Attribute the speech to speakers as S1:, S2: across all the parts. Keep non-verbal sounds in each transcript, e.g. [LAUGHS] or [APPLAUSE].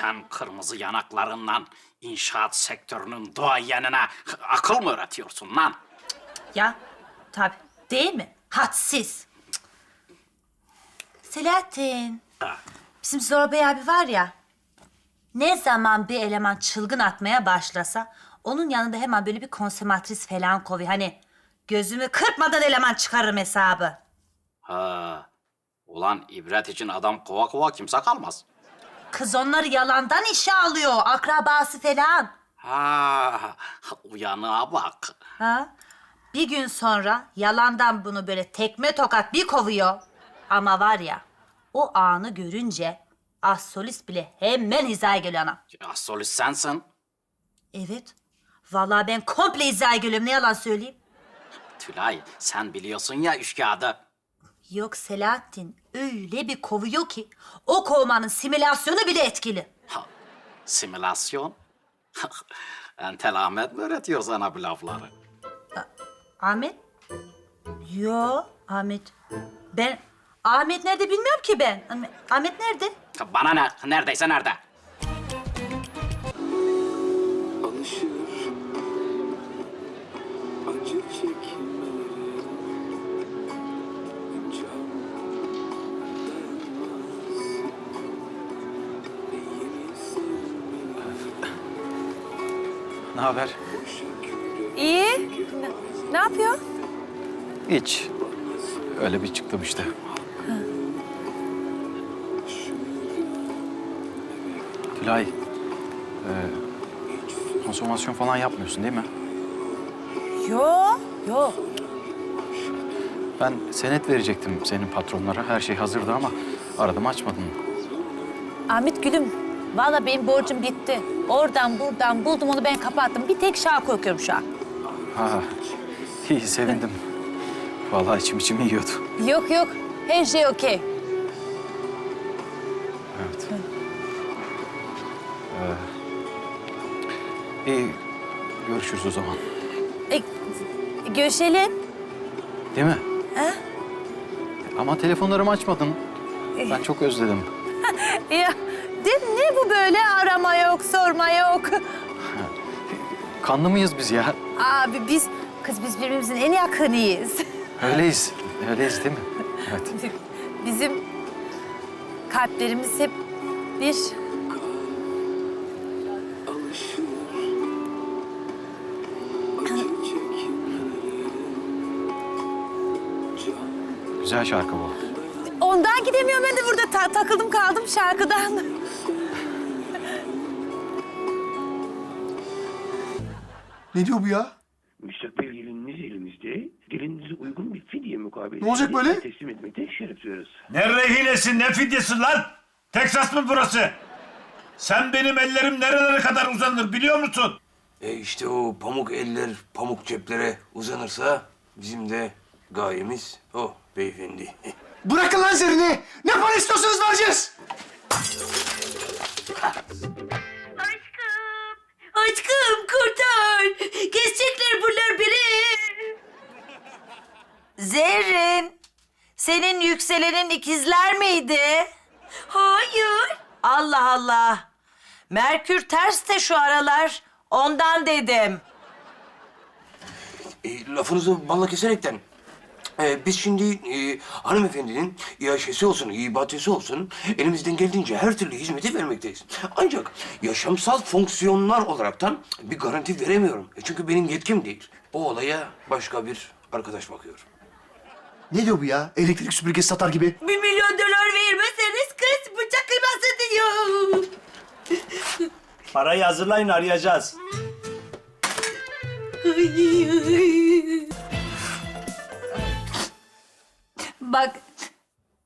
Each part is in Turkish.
S1: Sen kırmızı yanaklarından inşaat sektörünün duayenine akıl mı öğretiyorsun lan?
S2: Ya tabii değil mi? Hadsiz. Selahattin.
S1: Ha,
S2: Bizim Zorbay abi var ya. Ne zaman bir eleman çılgın atmaya başlasa... ...onun yanında hemen böyle bir konsomatris falan kovuyor. Hani gözümü kırpmadan eleman çıkarırım hesabı.
S1: Ha. Ulan ibret için adam kova kova kimse kalmaz.
S2: Kız onları yalandan işe alıyor. Akrabası falan.
S1: Ha, uyanığa bak.
S2: Ha? Bir gün sonra yalandan bunu böyle tekme tokat bir kovuyor. Ama var ya o anı görünce az solist bile hemen hizaya geliyor ana.
S1: Ya solist sensin.
S2: Evet. Vallahi ben komple hizaya geliyorum ne yalan söyleyeyim.
S1: Tülay sen biliyorsun ya üç kağıdı.
S2: Yok Selahattin öyle bir kovuyor ki o kovmanın simülasyonu bile etkili.
S1: Ha, simülasyon. [LAUGHS] Entel Ahmet mi öğretiyor sana bu lafları?
S2: Ahmet? Yo Ahmet. Ben Ahmet nerede bilmiyorum ki ben. Ahmet- nerede?
S1: Bana ne? Neredeyse nerede?
S3: Ne haber?
S4: İyi. Ne, ne yapıyor?
S3: Hiç. Öyle bir çıktım işte. Tülay, e, konsomasyon falan yapmıyorsun değil mi?
S4: Yok. Yok.
S3: Ben senet verecektim senin patronlara. Her şey hazırdı ama aradım açmadın.
S4: Ahmet Gülüm. Vallahi benim borcum bitti. Oradan buradan buldum onu ben kapattım. Bir tek şarkı okuyorum şu an.
S3: Ha, iyi sevindim. Vallahi içim içimi yiyordu.
S4: Yok yok. Her şey okey.
S3: Evet. Ee, iyi, görüşürüz o zaman.
S4: E, görüşelim.
S3: Değil mi? Ama telefonlarımı açmadın. Ben çok özledim. [LAUGHS]
S4: Ya, mi? Ne bu böyle arama yok, sorma yok. [LAUGHS]
S3: Kanlı mıyız biz ya?
S4: Abi biz, kız biz birbirimizin en yakınıyız. [LAUGHS]
S3: Öyleyiz. Öyleyiz değil mi? Evet. [LAUGHS]
S4: Bizim kalplerimiz hep bir.
S3: Güzel şarkı bu.
S4: Ondan gidemiyorum ben de burada ta- takıldım kaldım şarkıdan.
S5: Ne diyor bu ya?
S6: Müstakbel gelininiz elimizde. Gelininize uygun bir fidye mukabele.
S5: Ne olacak böyle?
S6: Teslim etmekte şeref duyarız.
S7: Ne rehinesi ne fidyesi lan? Teksas mı burası? Sen benim ellerim nerelere kadar uzanır biliyor musun?
S8: E işte o pamuk eller pamuk ceplere uzanırsa bizim de gayemiz o beyefendi. [LAUGHS]
S5: Bırakın lan zerini. Ne para istiyorsanız vereceğiz.
S2: Aşkım kurtar. Kesecekler bunlar beni. Zerrin. Senin yükselenin ikizler miydi? Hayır. Allah Allah. Merkür ters de şu aralar. Ondan dedim.
S8: E, lafınızı balla keserekten. E, biz şimdi e, hanımefendinin iaşesi olsun, ibadesi olsun elimizden geldiğince her türlü hizmeti vermekteyiz. Ancak yaşamsal fonksiyonlar olaraktan bir garanti veremiyorum. E, çünkü benim yetkim değil. Bu olaya başka bir arkadaş bakıyor.
S5: Ne diyor bu ya? Elektrik süpürgesi satar gibi.
S2: Bir milyon dolar vermezseniz kız bıçak kıyması diyor.
S7: Parayı hazırlayın arayacağız.
S4: Bak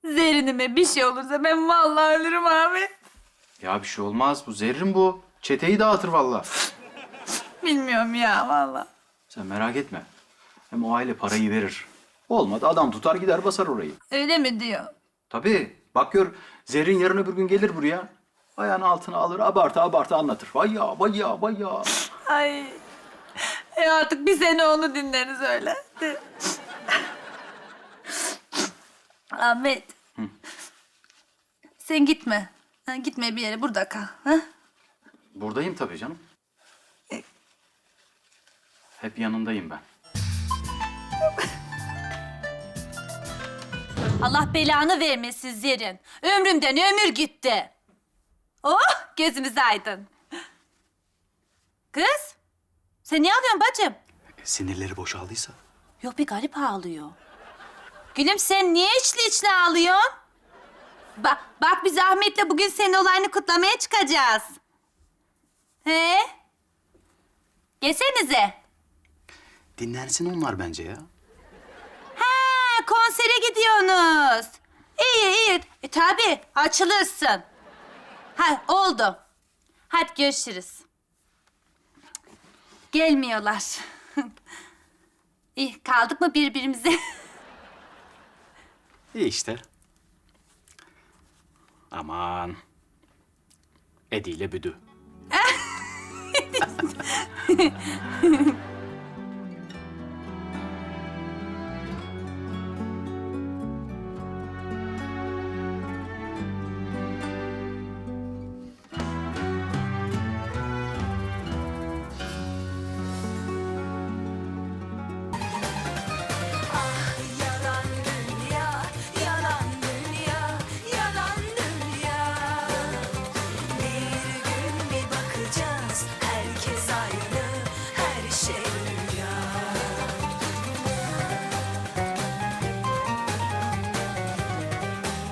S4: Zerin'ime bir şey olursa ben vallahi ölürüm abi.
S3: Ya bir şey olmaz. Bu zerrin bu. Çeteyi dağıtır vallahi.
S4: Bilmiyorum ya vallahi.
S3: Sen merak etme. Hem o aile parayı verir. Olmadı adam tutar gider basar orayı.
S4: Öyle mi diyor?
S3: Tabii. Bak gör Zerrin yarın öbür gün gelir buraya. Ayağını altına alır abartı abartı anlatır. Vay ya vay ya vay ya.
S4: Ay. E artık bir sene onu dinleriz öyle. Ahmet. Sen gitme.
S9: Ha, gitme bir yere burada kal. Ha?
S3: Buradayım tabii canım. Hep yanındayım ben.
S2: Allah belanı vermesin Zerrin. Ömrümden ömür gitti. Oh gözümüz aydın. Kız sen ne alıyorsun bacım?
S3: Sinirleri boşaldıysa.
S2: Yok bir garip ağlıyor. Gülüm sen niye içli içli ağlıyorsun? Ba bak biz Ahmet'le bugün senin olayını kutlamaya çıkacağız. He? Gelsenize.
S3: Dinlensin onlar bence ya.
S2: Ha konsere gidiyorsunuz. İyi iyi. E tabi açılırsın. Ha oldu. Hadi görüşürüz. Gelmiyorlar. [LAUGHS] İyi kaldık mı birbirimize? [LAUGHS]
S1: İyi işte. Aman. Edi ile Büdü. [LAUGHS]